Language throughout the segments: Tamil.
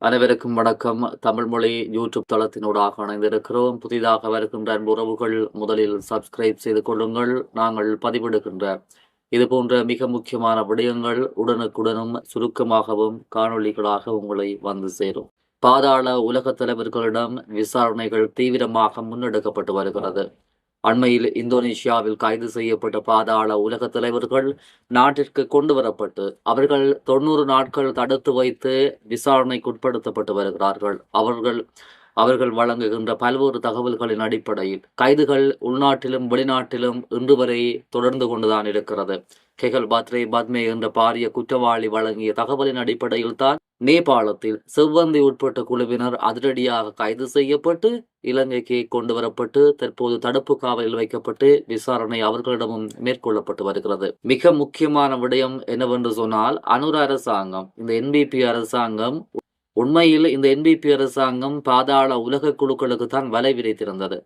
அனைவருக்கும் வணக்கம். தமிழ் மொழி யூடியூப் தளத்தினூடாக இணைந்திருக்கிறோம். புதிதாக வருகின்ற அன்பு உறவுகள் முதலில் சப்ஸ்கிரைப் செய்து கொள்ளுங்கள். நாங்கள் பதிவிடுகின்ற இது போன்ற மிக முக்கியமான விடயங்கள் உடனுக்குடனும் சுருக்கமாகவும் காணொளிகளாக உங்களை வந்து சேரும். பாதாள உலகத் தலைவர்களிடம் விசாரணைகள் தீவிரமாக முன்னெடுக்கப்பட்டு வருகிறது. அண்மையில் இந்தோனேஷியாவில் கைது செய்யப்பட்ட பாதாள உலக தலைவர்கள் நாட்டிற்கு கொண்டு வரப்பட்டு அவர்கள் தொண்ணூறு நாட்கள் தடுத்து வைத்து விசாரணைக்குட்படுத்தப்பட்டு வருகிறார்கள். அவர்கள் அவர்கள் வழங்குகின்ற பல்வேறு தகவல்களின் அடிப்படையில் கைதுகள் உள்நாட்டிலும் வெளிநாட்டிலும் இன்று வரை தொடர்ந்து கொண்டுதான் இருக்கிறது. கெகல் பாத்ரே பத்மே என்ற பாரிய குற்றவாளி வழங்கிய தகவலின் அடிப்படையில் தான் நேபாளத்தில் செவ்வந்தி உட்பட்ட குழுவினர் அதிரடியாக கைது செய்யப்பட்டு இலங்கைக்கு கொண்டு வரப்பட்டு தற்போது தடுப்பு காவலில் வைக்கப்பட்டு விசாரணை அவர்களிடமும் மேற்கொள்ளப்பட்டு வருகிறது. மிக முக்கியமான விடயம் என்னவென்று சொன்னால் அனுர அரசாங்கம் இந்த என்பிபி அரசாங்கம் உண்மையில் இந்த என்பிபி அரசாங்கம் பாதாள உலக குழுக்களுக்கு தான் வலை விரித்திருந்தது.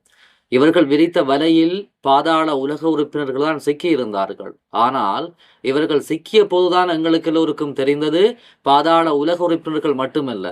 இவர்கள் விரித்த வலையில் பாதாள உலக உறுப்பினர்கள் தான் சிக்கியிருந்தார்கள். ஆனால் இவர்கள் சிக்கிய போதுதான் எங்களுக்கு எல்லோருக்கும் தெரிந்தது பாதாள உலக உறுப்பினர்கள் மட்டுமல்ல.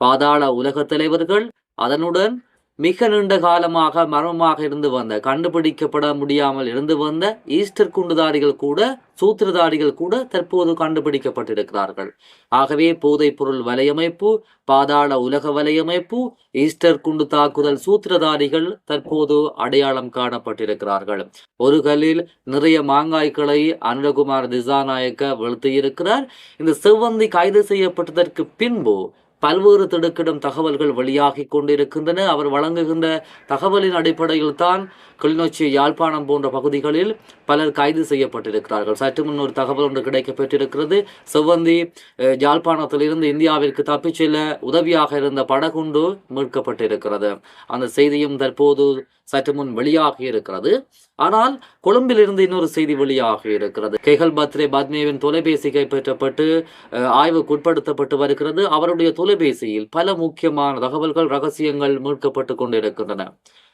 பாதாள உலக தலைவர்கள் அதனுடன் மிக நீண்ட காலமாக மர்மமாக இருந்து வந்த கண்டுபிடிக்கப்பட முடியாமல் இருந்து வந்த ஈஸ்டர் குண்டுதாரிகள் கூட சூத்திரதாரிகள் கூட தற்போது கண்டுபிடிக்கப்பட்டிருக்கிறார்கள். ஆகவே போதைப் பொருள் வலையமைப்பு பாதாள உலக வலையமைப்பு ஈஸ்டர் குண்டு தாக்குதல் சூத்திரதாரிகள் தற்போது அடையாளம் காணப்பட்டிருக்கிறார்கள். ஒரு கல்லில் நிறைய மாங்காய்களை அனுரகுமார் திசாநாயக்க வெளுத்தியிருக்கிறார் இந்த செவ்வந்தி கைது செய்யப்பட்டதற்கு பின்பு பல்வேறு திடுக்கிடும் தகவல்கள் வெளியாகி கொண்டிருக்கின்றன. அவர் வழங்குகின்ற தகவலின் அடிப்படையில் தான் கிளிநொச்சி யாழ்ப்பாணம் போன்ற பகுதிகளில் பலர் கைது செய்யப்பட்டிருக்கிறார்கள். சற்று முன் ஒரு தகவல் ஒன்று கிடைக்கப்பட்டிருக்கிறது செவ்வந்தி அஹ், யாழ்ப்பாணத்திலிருந்து இந்தியாவிற்கு தப்பிச் செல்ல உதவியாக இருந்த படகுண்டு மீட்கப்பட்டிருக்கிறது. அந்த செய்தியும் தற்போது சற்று முன் வெளியாகி இருக்கிறது. ஆனால் கொழும்பிலிருந்து இன்னொரு செய்தி வெளியாகி இருக்கிறது. கேகல் பத்ரே பத்மேவின் தொலைபேசி கைப்பற்றப்பட்டு அஹ், ஆய்வுக்கு உட்படுத்தப்பட்டு வருகிறது. அவருடைய தொலைபேசியில் பல முக்கியமான தகவல்கள் ரகசியங்கள் மீட்கப்பட்டு கொண்டிருக்கின்றன.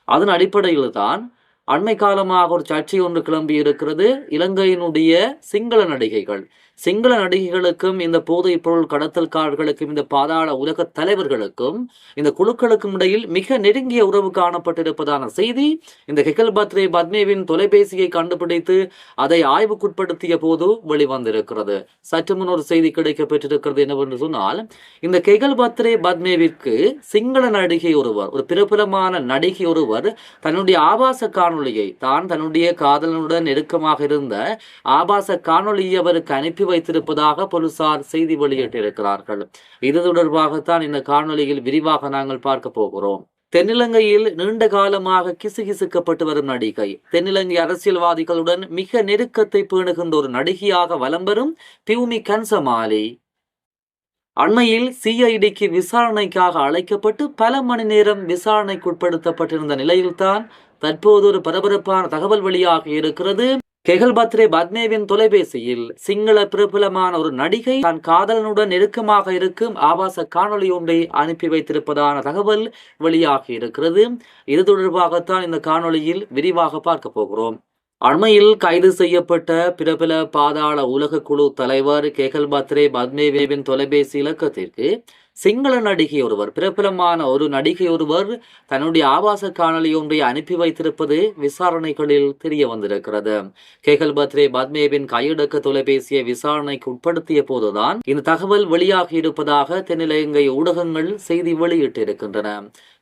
அதன் அடிப்படையில் தான் அண்மை காலமாக ஒரு சர்ச்சை ஒன்று கிளம்பி இருக்கிறது இலங்கையினுடைய சிங்கள நடிகைகள் சிங்கள நடிகைகளுக்கும் இந்த போதைப் பொருள் கடத்தல்காரர்களுக்கும் இந்த பாதாள உலக தலைவர்களுக்கும் இந்த குழுக்களுக்கும் இடையில் மிக நெருங்கிய உறவு காணப்பட்டிருப்பதான செய்தி இந்த ஹெகல் பத்ரே பத்மேவின் தொலைபேசியை கண்டுபிடித்து அதை ஆய்வுக்குட்படுத்திய போது வெளிவந்திருக்கிறது. சற்று முன் ஒரு செய்தி கிடைக்கப்பெற்றிருக்கிறது என்னவென்று சொன்னால் இந்த கெகல் பத்ரே பத்மேவிற்கு சிங்கள நடிகை ஒருவர் ஒரு பிரபலமான நடிகை ஒருவர் தன்னுடைய ஆபாச காணொளியை தான் தன்னுடைய காதலனுடன் நெருக்கமாக இருந்த ஆபாச காணொலியை அவருக்கு அனுப்பி வைத்திருப்பதாக போலீசார் செய்தி வெளியிட்டிருக்கிறார்கள். இது தொடர்பாகத்தான் இந்த காணொலியில் விரிவாக நாங்கள் பார்க்க போகிறோம். தென்னிலங்கையில் நீண்ட காலமாக கிசுகிசுக்கப்பட்டு வரும் நடிகை. தென்னிலங்கை அரசியல்வாதிகளுடன் மிக நெருக்கத்தை பேணுகின்ற ஒரு நடிகையாக வலம் வரும் பியூமி கன்சமாலி. அண்மையில் சிஐடிக்கு விசாரணைக்காக அழைக்கப்பட்டு பல மணி நேரம் விசாரணைக்குட்படுத்தப்பட்டிருந்த நிலையில்தான் தற்போது ஒரு பரபரப்பான தகவல் வெளியாகி இருக்கிறது. கெகல் பத்ரே பத்மேவின் தொலைபேசியில் சிங்கள பிரபலமான ஒரு நடிகை தன் காதலனுடன் நெருக்கமாக இருக்கும் ஆபாச காணொலி ஒன்றை அனுப்பி வைத்திருப்பதான தகவல் வெளியாகி இருக்கிறது. இது தொடர்பாகத்தான் இந்த காணொளியில் விரிவாக பார்க்க போகிறோம். அண்மையில் கைது செய்யப்பட்ட பிரபல பாதாள உலக குழு தலைவர் கேகல் பத்ரே பத்மேவின் தொலைபேசி இலக்கத்திற்கு சிங்கள நடிகை ஒருவர் பிரபலமான ஒரு நடிகை ஒருவர் தன்னுடைய ஆபாச காணொலி ஒன்றை அனுப்பி வைத்திருப்பது விசாரணைகளில் தெரிய வந்திருக்கிறது. கேகல் பத்ரே பத்மேவின் கையடக்க தொலைபேசியை விசாரணைக்கு உட்படுத்திய போதுதான் இந்த தகவல் வெளியாகி இருப்பதாக தென்னிலங்கை ஊடகங்கள் செய்தி வெளியிட்டிருக்கின்றன.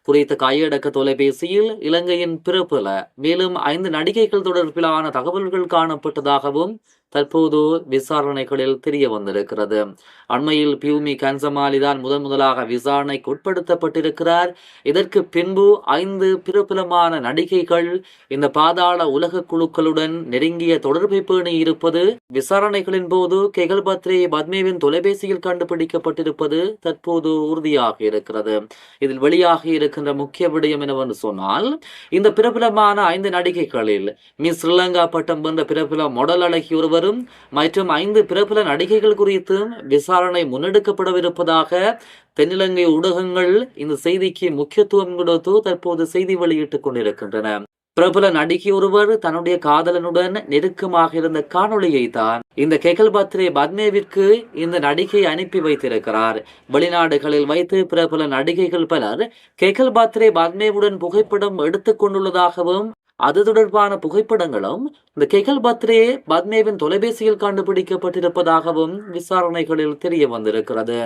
குறித்த கையடக்க தொலைபேசியில் இலங்கையின் பிரபல மேலும் ஐந்து நடிகைகள் தொடர்பிலான தகவல்கள் காணப்பட்டதாகவும் தற்போது விசாரணைகளில் தெரிய வந்திருக்கிறது. அண்மையில் பியூமி கன்சமாலிதான் முதன் முதலாக விசாரணைக்கு உட்படுத்தப்பட்டிருக்கிறார். இதற்கு பின்பு ஐந்து பிரபலமான நடிகைகள் இந்த பாதாள உலக குழுக்களுடன் நெருங்கிய தொடர்பை பேணி இருப்பது விசாரணைகளின் போது கெகல் பத்ரே பத்மேவின் தொலைபேசியில் கண்டுபிடிக்கப்பட்டிருப்பது தற்போது உறுதியாக இருக்கிறது. இதில் வெளியாகி இருக்கின்ற முக்கிய விடயம் என்னவென்று சொன்னால் இந்த பிரபலமான ஐந்து நடிகைகளில் மிஸ் ஸ்ரீலங்கா பட்டம் வென்ற பிரபல மொடல் அழகி இருவரும் மற்றும் ஐந்து பிரபல நடிகைகள் குறித்தும் விசாரணை முன்னெடுக்கப்படவிருப்பதாக தென்னிலங்கை ஊடகங்கள் இந்த செய்திக்கு முக்கியத்துவம் கொடுத்து தற்போது செய்தி வெளியிட்டுக் கொண்டிருக்கின்றன. பிரபல நடிகை ஒருவர் தன்னுடைய காதலனுடன் நெருக்கமாக இருந்த காணொளியை தான் இந்த கெகல் பத்ரே பத்மேவிற்கு இந்த நடிகை அனுப்பி வைத்திருக்கிறார். வெளிநாடுகளில் வைத்து பிரபல நடிகைகள் பலர் கெகல் பத்ரே பத்மேவுடன் புகைப்படம் எடுத்துக் கொண்டுள்ளதாகவும் அது தொடர்பான புகைப்படங்களும் இந்த கெகல் பத்ரே பத்மேவின் தொலைபேசியில் கண்டுபிடிக்கப்பட்டிருப்பதாகவும் விசாரணைகளில் தெரிய வந்திருக்கிறது.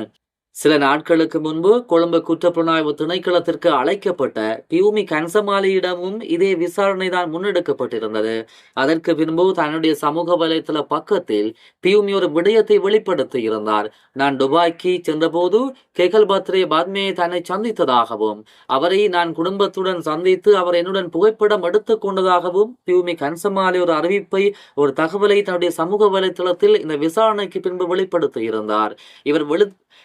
சில நாட்களுக்கு முன்பு கொழும்பு குற்றப்புலனாய்வு திணைக்களத்திற்கு அழைக்கப்பட்ட பியூமி கன்சமாலியிடமும் இதே விசாரணை தான் முன்னெடுக்கப்பட்டிருந்தது. அதற்கு பின்பு தன்னுடைய சமூக வலைத்தள பக்கத்தில் பியூமி ஒரு விடயத்தை வெளிப்படுத்தி இருந்தார். நான் துபாய்க்கு சென்றபோது கெகல் பத்ரே பாத்மியை தன்னை சந்தித்ததாகவும் அவரை நான் குடும்பத்துடன் சந்தித்து அவர் என்னுடன் புகைப்படம் எடுத்துக் கொண்டதாகவும் பியூமி கன்சமாலி ஒரு அறிவிப்பை ஒரு தகவலை தன்னுடைய சமூக வலைத்தளத்தில் இந்த விசாரணைக்கு பின்பு வெளிப்படுத்தி இருந்தார். இவர்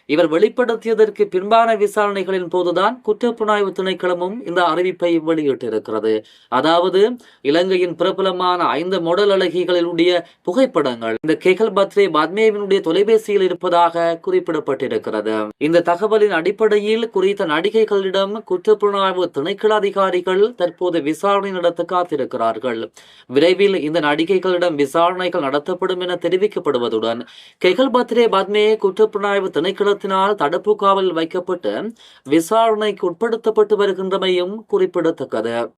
இவர் வெளிப்படுத்தியதற்கு பின்பான விசாரணைகளின் போதுதான் குற்றப்புலனாய்வு திணைக்களமும் இந்த அறிவிப்பை வெளியிட்டிருக்கிறது. அதாவது இலங்கையின் பிரபலமான ஐந்து மொடல் அழகிகளினுடைய புகைப்படங்கள் இந்த கெகல் பத்ரே பத்மேவினுடைய தொலைபேசியில் இருப்பதாக குறிப்பிடப்பட்டிருக்கிறது. இந்த தகவலின் அடிப்படையில் குறித்த நடிகைகளிடம் குற்றப்புலனாய்வு திணைக்கள அதிகாரிகள் தற்போது விசாரணை நடத்த காத்திருக்கிறார்கள். விரைவில் இந்த நடிகைகளிடம் விசாரணைகள் நடத்தப்படும் என தெரிவிக்கப்படுவதுடன் கெகல் பத்ரே பத்மே குற்றப்புலனாய்வு திணைக்களத்தினால் தடுப்பு காவலில் வைக்கப்பட்டு விசாரணைக்கு உட்படுத்தப்பட்டு வருகின்றமையும் குறிப்பிடத்தக்கது.